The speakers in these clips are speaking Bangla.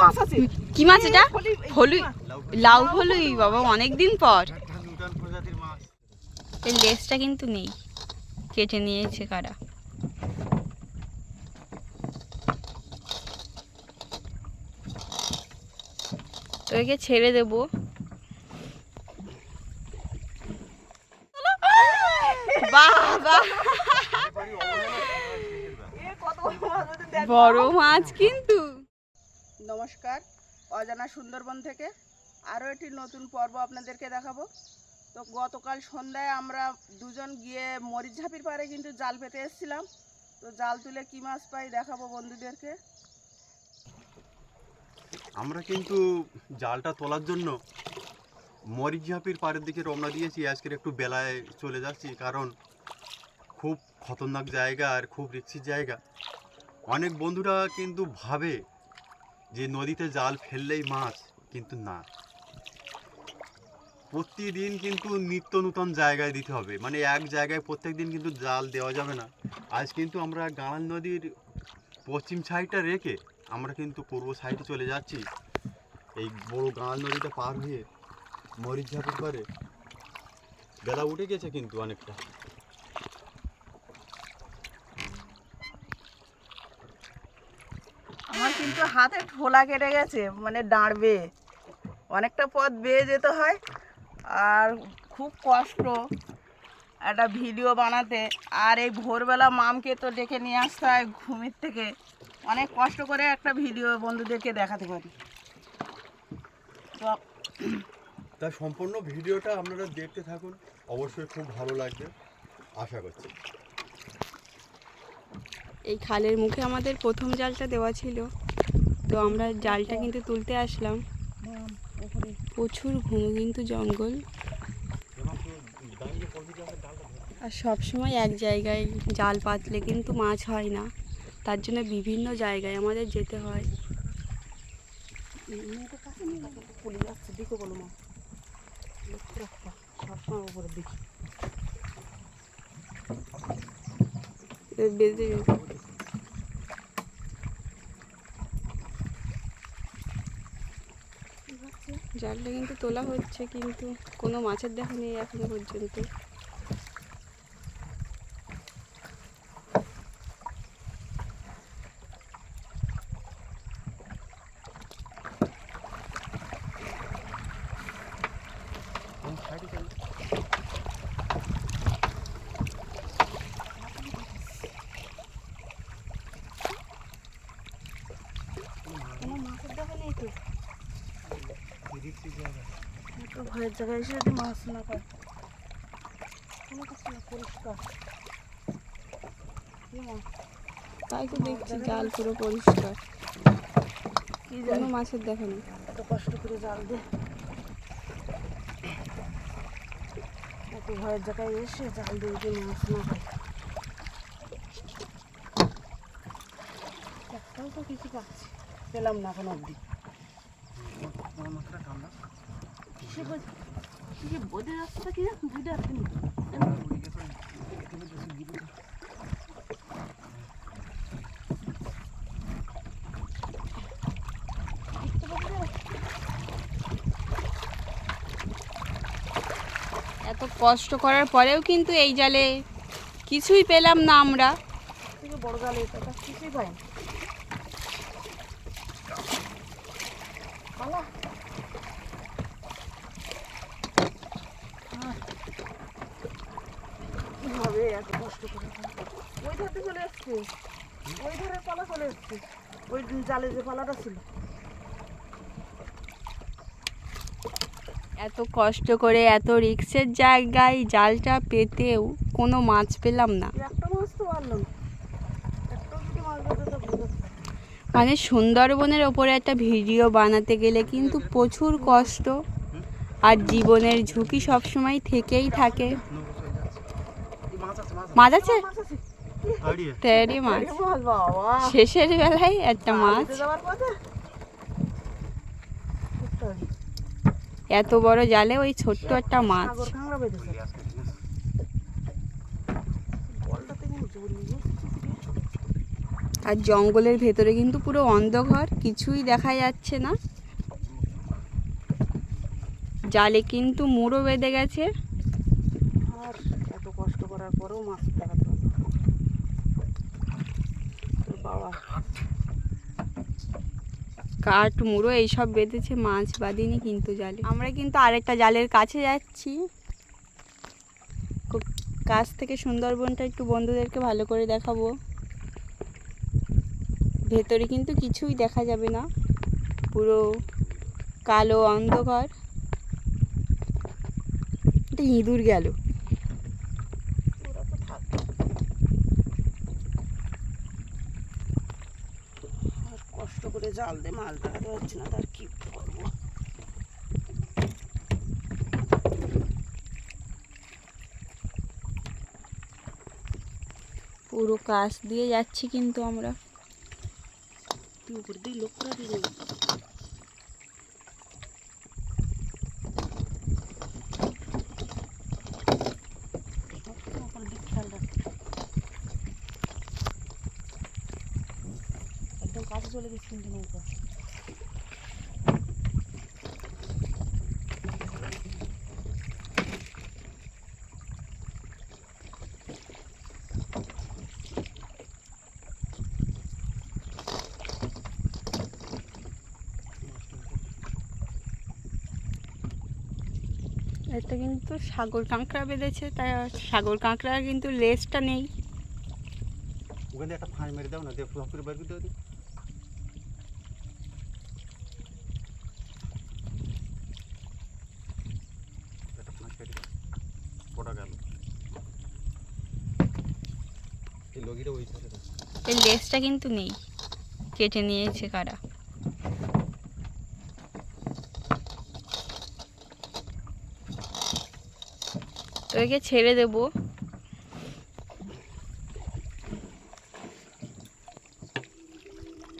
মাছ আছে। কি মাছ এটা? ফলুই, এই মাছ। লাউ ফলুই বাবা অনেক দিন পর। এর লেজটা কিন্তু নেই। কেটে নিয়েছে কারা। তোকে ছেড়ে দেবো। বাবা। বড় মাছ কিন্তু। নমস্কার, অজানা সুন্দরবন থেকে আরও একটি নতুন পর্ব আপনাদেরকে দেখাবো। তো গতকাল সন্ধ্যায় আমরা দুজন গিয়ে মরিচ ঝাপির পাড়ে কিন্তু জাল পেতে এসেছিলাম। তো জাল তুলে কী মাছ পাই দেখাবো বন্ধুদেরকে? আমরা কিন্তু জালটা তোলার জন্য মরিচঝাপির পাড়ের দিকে রওনা দিয়েছি। আজকের একটু বেলায় চলে যাচ্ছি কারণ খুব খতরনাক জায়গা আর খুব রিক্সির জায়গা। অনেক বন্ধুরা কিন্তু ভাবে যে নদীতে জাল ফেললেই মাছ, কিন্তু না। প্রতিদিন কিন্তু নিত্য নূতন জায়গায় দিতে হবে। মানে এক জায়গায় প্রত্যেক দিন কিন্তু জাল দেওয়া যাবে না। আজ কিন্তু আমরা গাঁল নদীর পশ্চিম সাইডটা রেখে আমরা কিন্তু পূর্ব সাইডে চলে যাচ্ছি। এই বড় গাঁল নদীটা পার হয়ে মরিচ ঝাপির পারে বেলা উঠে গেছে কিন্তু অনেকটা আমার কিন্তু হাতে ঠোলা কেটে গেছে মানে দাঁড়বে। অনেকটা পথ বেয়ে যেতে হয় আর খুব কষ্ট একটা ভিডিও বানাতে। আর এই ভোরবেলা মামকে তো ডেকে নিয়ে আসতে হয় ঘুমের থেকে। অনেক কষ্ট করে একটা ভিডিও বন্ধুদেরকে দেখাতে পারি। তো তা সম্পূর্ণ ভিডিওটা আপনারা দেখতে থাকুন অবশ্যই খুব ভালো লাগবে আশা করছি। এই খালের মুখে আমাদের প্রথম জালটা দেওয়া ছিল। তো আমরা জালটা কিন্তু তুলতে আসলাম। প্রচুর ঘুম কিন্তু জঙ্গল। আর সব সময় এক জায়গায় জাল পাতলে কিন্তু মাছ হয় না। তার জন্য বিভিন্ন জায়গায় আমাদের যেতে হয়। পড়ে যাচ্ছে দিকে বলো মা লক্ষ্য রাখবা সবসময় উপরে দেখি এ বেঁধে জালটা কিন্তু তোলা হচ্ছে কিন্তু কোনো মাছের দেখা নেই এখনও পর্যন্ত কোনো মাছের দেখা নেই তো একটু ভয়ের জায়গায় এসে যদি মাছ না পায় কোনো কিছু না পরিষ্কার। তাই তো দেখছি জাল পুরো পরিষ্কার। কি জানি? মাছের দেখা নেই এত কষ্ট করে জাল দে। ভয়ের জায়গায় এসে জাল দিয়ে যদি মাছ না পায় একটাও তো কিছু পাচ্ছি পেলাম না এখন অবধি। এত কষ্ট করার পরেও কিন্তু এই জালে কিছুই পেলাম না আমরা। বড় জাল কিছুই পাই না পালা আহ, কীভাবে এত কষ্ট করে ওই ধারে চলে এসছে ওই ধারে পালা চলে এসছে ওই জালে যে পালাটা ছিল। এত কষ্ট করে এত রিক্সের জায়গায় জালটা পেতেও কোনো মাছ পেলাম না। মানে সুন্দরবনের ওপরে একটা ভিডিও বানাতে গেলে কিন্তু প্রচুর কষ্ট আর জীবনের ঝুঁকি সবসময় থেকেই থাকে। মাছ আছে? তেরি মাছ। শেষের বেলায় একটা মাছ। এত বড় জালে ওই ছোট্ট একটা মাছ। আর জঙ্গলের ভেতরে কিন্তু পুরো অন্ধকার কিছুই দেখা যাচ্ছে না। জালে কিন্তু মুড়ো বেঁধে গেছে আর এত কষ্ট করার পরেও মাছ দেখাতে হলো তোর বাবা কাঠ, মুড়ো এইসব বেঁধেছে, মাছ বাঁধিনি কিন্তু জালে। আমরা কিন্তু আরেকটা জালের কাছে যাচ্ছি। কাছ থেকে সুন্দরবনটা একটু বন্ধুদেরকে ভালো করে দেখাবো। ভেতরে কিন্তু কিছুই দেখা যাবে না। পুরো কালো অন্ধকার। এটা ইঁদুর গেল ওরা তো থাকবে আর কষ্ট করে জাল দিয়ে মাছ দেখাতে পারছি না তার কি করব? পুরো কাশ দিয়ে যাচ্ছি কিন্তু আমরা। উপর দিয়ে লোক করে দিলি উপর দিক খেয়াল রাখ। একদম কাছে চলে গেছি কিন্তু নৌকা। এটা কিন্তু সাগর কাঁকড়া বেঁধেছে তাই সাগর কাঁকড়া কিন্তু লেজটা নেই। ওখানে একটা ফাঁস মেরে দাও না দিয়ে করে বার করে দাও দি। একটা ফাঁস কেটে দাও। কটা গেল এই লেজটা কিন্তু নেই, কেটে নিয়েছে কারা। তো ছেড়ে দেব।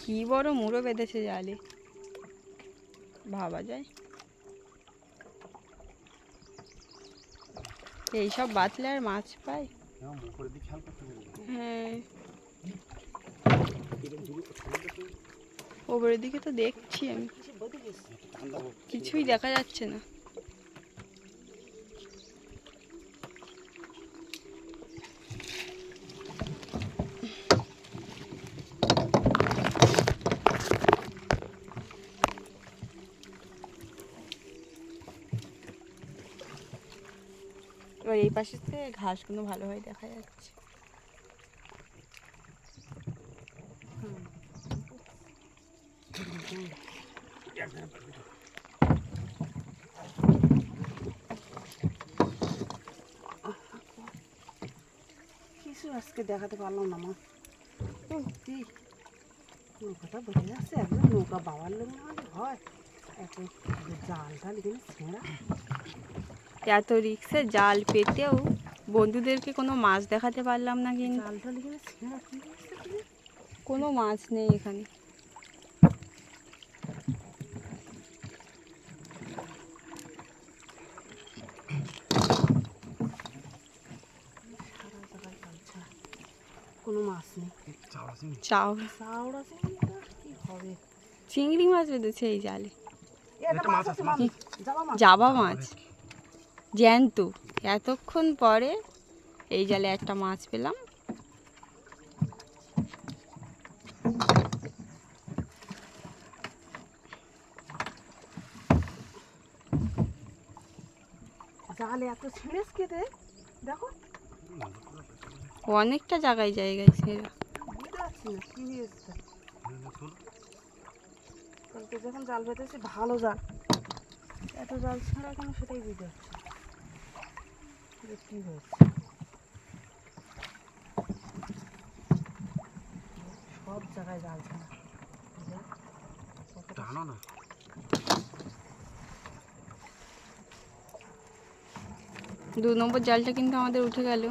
কি বড় মুড়ো বেঁধেছে জালে। ভাবা যায়। এইসব বাতলে আর মাছ পায়। হ্যাঁ। হ্যাঁ ওপরের দিকে তো দেখছি আমি হোক। কিছুই দেখা যাচ্ছে না এবার এই পাশে থেকে ঘাসগুলো ভালোভাবে দেখা যাচ্ছে। কিছু আজকে দেখাতে পারলাম না মা। নৌকাটা বোঝা যাচ্ছে একদম নৌকা বাবার লোক না হয়। এত জাল টাল এখানে ছেঁড়া। এত রিক্সে জাল পেতেও বন্ধুদেরকে কোনো মাছ দেখাতে পারলাম না কিন্তু? কোনো মাছ নেই এখানে। কোনো মাছ নেই। চাওড়া চিংড়ি। কি হবে? মাছ বেঁধেছে এই জালে। যাবা জাবা মাছ। জ্যান্ত। এতক্ষণ পরে এই জালে একটা মাছ পেলাম। জাল এত কেটে দেখো। অনেকটা জায়গায় জায়গায়। কালকে যখন জাল পেতেছি ভালো জাল। এত জাল ছাড়া কেন সেটাই বুঝতে পারছি কি সব জায়গায় জাল ছাড়া টানো না। দু নম্বর জালটা কিন্তু আমাদের উঠে গেল।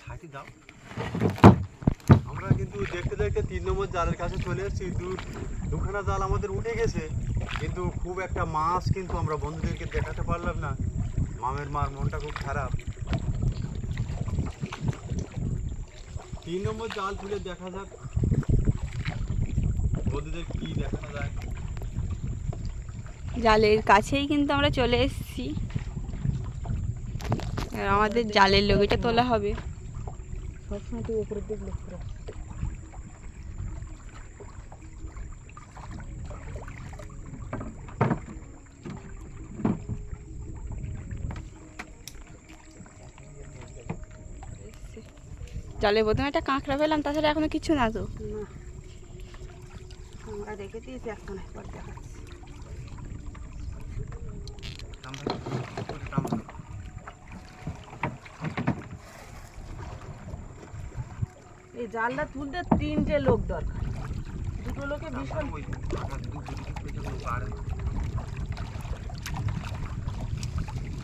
ছাটি দাও। কিন্তু দেখতে দেখতে তিন নম্বর জালের কাছে চলে এসেছি। দু দুখানা জাল আমাদের উঠে গেছে কিন্তু খুব একটা মাছ কিন্তু আমরা বন্ধুদেরকে দেখাতে পারলাম না। মামের মার মনটা খুব খারাপ। তিন নম্বর জাল তুলে দেখা যাক বন্ধুদের কি দেখানো যায়। জালের কাছেই কিন্তু আমরা চলে এসেছি। আমাদের জালের লগিটা তোলা হবে। সবসময় তুই ওপরের দিক লক্ষ্য রাখ জালে প্রথমে একটা কাঁকড়া পেলাম, তাছাড়া এখনও কিছু না তো। আমরা রেখে দিয়েছি, এখন একবার এই জালটা তুলতে তিনটে লোক দরকার। দুটো লোকে ভীষণ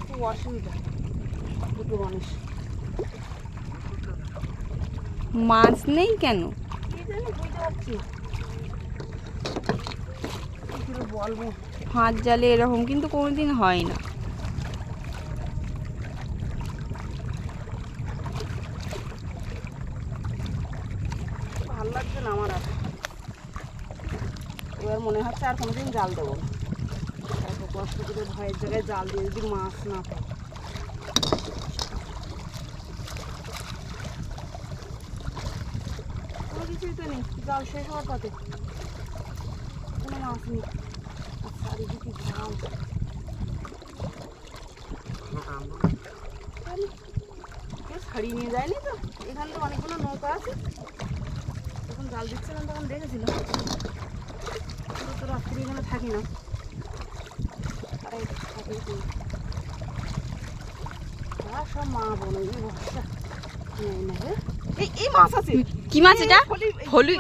খুব অসুবিধা। দুটো মানুষ। মাছ নেই কেন? হাত জালে এরকম কিন্তু কোনোদিন হয় না। ভালো লাগছে না আমার আর। এবার মনে হচ্ছে আর কোনোদিন জাল দেবো কষ্ট করে ভয়ের জায়গায় জাল দিয়ে যদি মাছ না পাই। কিছুই তো নেই। জাল শেষ হওয়ার পথে। কোনো মাছ নেই। চারিদিকে কেউ ছাড়িয়ে নিয়ে যায়নি তো? এখানে তো অনেকগুলো নৌকা আছে। যখন জাল দিচ্ছিলাম তখন দেখেছিল। পুরো তো রাত্রি এখানে থাকি না। আর সব মা এই বর্ষা নেই না। এই এই মাছ আছে। কি মাছ এটা? হলুই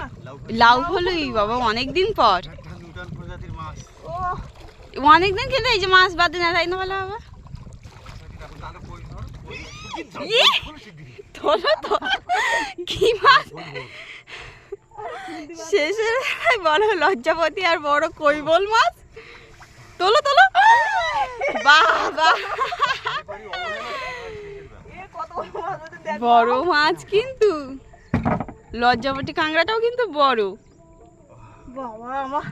লাউ হলুই বাবা অনেক দিন পর নূতন প্রজাতির মাছ। ও অনেক দিন খেলে এই যে মাছ বাদে না তাই না বলো বাবা! তোলো তো। কি মাছ? শেষে বড় লজ্জাপতি আর বড় কৈবল মাছ। তোলো তোলো। বাহ বাহ। বড় মাছ কিন্তু। লজ্জাপতি কাঁকড়াটাও কিন্তু বড়। বাবা আমার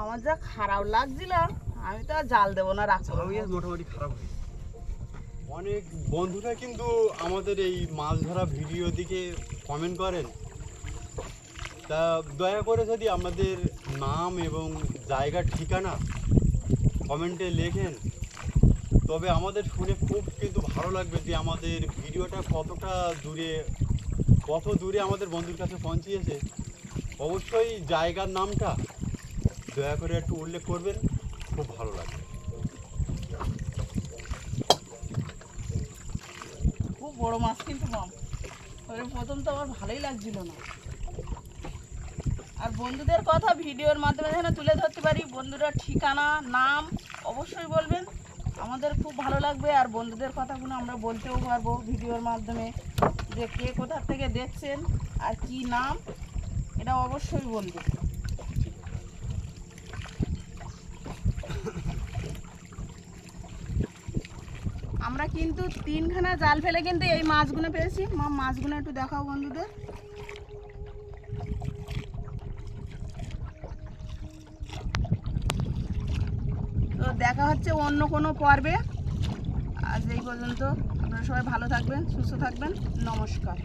আমার যা খারাপ লাগছিল আমি তো আর জাল দেবো না রাখব মোটামুটি খারাপ অনেক বন্ধুরা কিন্তু আমাদের এই মাছ ধরা ভিডিও দিকে কমেন্ট করেন। তা দয়া করে যদি আমাদের নাম এবং জায়গার ঠিকানা কমেন্টে লেখেন। তবে আমাদের শুনে খুব কিন্তু ভালো লাগবে যে আমাদের ভিডিওটা কতটা দূরে, কত দূরে আমাদের বন্ধুর কাছে পৌঁছিয়েছে। অবশ্যই জায়গার নামটা দয়া করে একটু উল্লেখ করবেন, খুব ভালো লাগবে। খুব বড় মাছ কিন্তু ওই প্রথম তো আমার ভালোই লাগছিল না। আর বন্ধুদের কথা ভিডিওর মাধ্যমে যেন তুলে ধরতে পারি, বন্ধুরা ঠিকানা, নাম অবশ্যই বলবেন। আমাদের খুব ভালো লাগবে আর বন্ধুদের কথাগুলো আমরা বলতেও পারব ভিডিওর মাধ্যমে যে কে কোথার থেকে দেখছেন আর কি নাম, এটা অবশ্যই বলবে। আমরা কিন্তু তিনখানা জাল ফেলে কিন্তু এই মাছগুলো পেয়েছি। মা, মাছগুলো একটু দেখাও বন্ধুদের তো দেখা হচ্ছে অন্য কোনো পর্বে। আজ এই পর্যন্ত। আপনারা সবাই ভালো থাকবেন সুস্থ থাকবেন। নমস্কার।